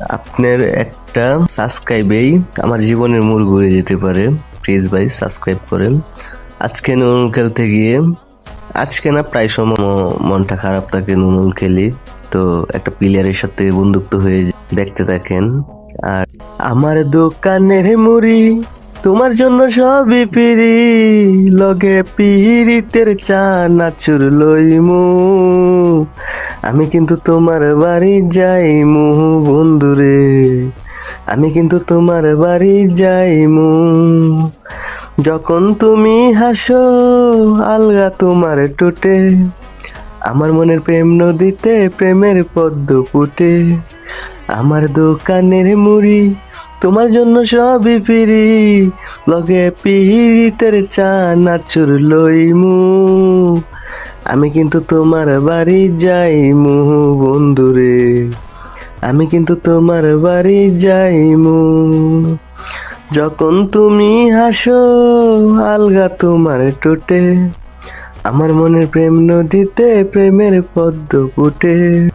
আপনার একটা সাবস্ক্রাইবেই আমার জীবনের মূল ঘুরে যেতে পারে। প্লিজ ভাই সাবস্ক্রাইব করেন। আজকে নুন খেলতে গিয়ে, আজকে না প্রায় সময় মনটা খারাপ থাকে নুনুল খেলি। তো একটা প্লেয়ারের সাথে বন্ধুত্ব হয়ে দেখতে থাকেন। আর আমার দোকানের মুড়ি, তোমার জন্য সবই পিরি লগে পিরিতের চা, নাচুর লইমু। আমি কিন্তু তোমার বাড়ি যাইমু বন্ধুরে আমি কিন্তু তোমার বাড়ি যাইমু। যখন তুমি হাসো, আলগা তোমার টুটে আমার মনের প্রেম নদীতে প্রেমের পদ্ম ফুটে। আমার দোকানের মুড়ি, তোমার জন্য সবই ফিরি। লগে পিহিতের চা, নাচুর লইমু। আমি কিন্তু তোমার বাড়ি যাইমু। আমি কিন্তু তোমার বাড়ি যাইমু। যখন তুমি হাসো, আলগা তোমার টোটে আমার মনের প্রেম নদীতে প্রেমের পদ্ম ফুটে।